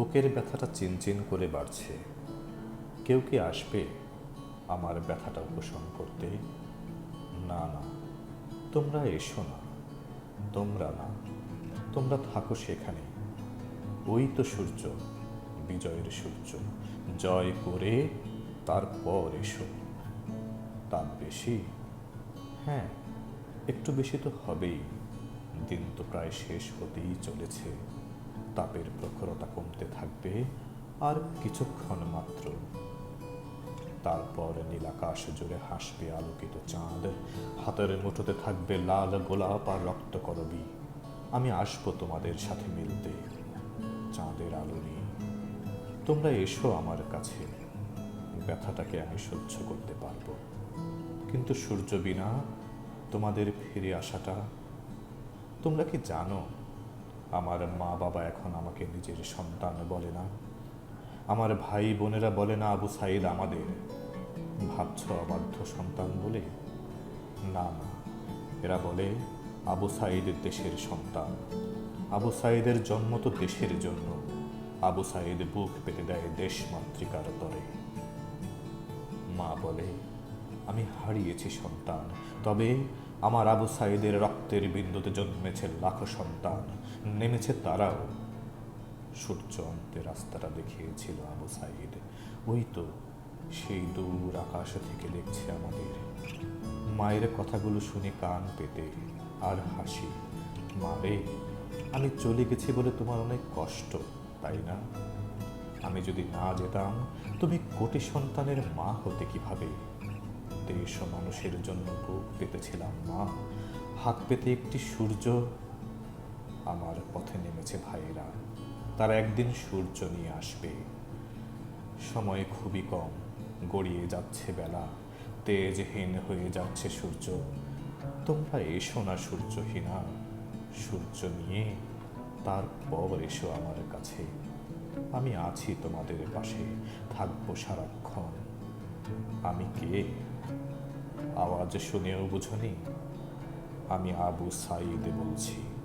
বুকের ব্যথাটা চিনচিন করে বাড়ছে। কেউ কি আসবে আমার ব্যথাটা উপশম করতে? না না। তোমরা এসো না। তোমরা না। তোমরা থাকো সেখানে। ওই তো সূর্য, বিজয়ের সূর্য। জয় করে তারপর এসো। তাপ বেশি? হ্যাঁ একটু বেশি তো হবেই। দিন তো প্রায় শেষ হতেই চলেছে। তাপের প্রখরতা কমতে থাকবে আর কিছুক্ষণ মাত্র। তারপর নীলাকাশ জুড়ে হাসবে আলোকিত চাঁদ। হাতের মুঠোতে থাকবে লাল, গোলাপ আর রক্ত করবি আমি আসব তোমাদের সাথে মিলতে। চাঁদের আলো নিয়ে তোমরা এসো আমার কাছে। ব্যথাটাকে আমি সহ্য করতে পারব। কিন্তু সূর্য বিনা তোমাদের ফিরে আসাটা তোমরা কি জানো? আমার মা বাবা এখন আমাকে নিজের সন্তান বলে না। আমার ভাই বোনেরা বলে না, আবু সাইদ, আমাদের ভাবছ অবাধ্য সন্তান বলে? না না। এরা বলে, আবু সাইদের দেশের সন্তান। আবু সাইদের জন্ম তো দেশের জন্য। আবু সাইদ বুক পেতে দেয় দেশ মাতৃকার তরে। মা বলে, আমি হারিয়েছি সন্তান। তবে আমার আবু সাইদের রক্তের বিন্দুতে জন্মেছে লাখো সন্তান। নেমেছে তারাও। সূর্য অন্তে রাস্তাটা দেখিয়েছিল আবু সাইদ। ওই তো সেই দূর আকাশ থেকে দেখছে আমাদের। মায়ের কথাগুলো শুনে কান পেতে আর হাসি। মারে, আমি চলে গেছি বলে তোমার অনেক কষ্ট, তাই না? আমি যদি না যেতাম, তুমি কোটি সন্তানের মা হতে কীভাবে? দেশ মানুষের জন্য বুক পেতেছিলাম মা। হাত পেতে একটি সূর্য আমার পথে নেমেছে ভাইয়েরা। তারা একদিন সূর্য নিয়ে আসবে। সময় খুবই কম, গড়িয়ে যাচ্ছে বেলা। তেজহীন হয়ে যাচ্ছে সূর্য। তোমরা এসো না সূর্যহীনা। সূর্য নিয়ে তারপর এসো আমার কাছে। আমি আছি তোমাদের পাশে, থাকব সারাক্ষণ। আমি কে? আওয়াজ শুনেও বুঝনি। আমি আবু সাইদ বলছি।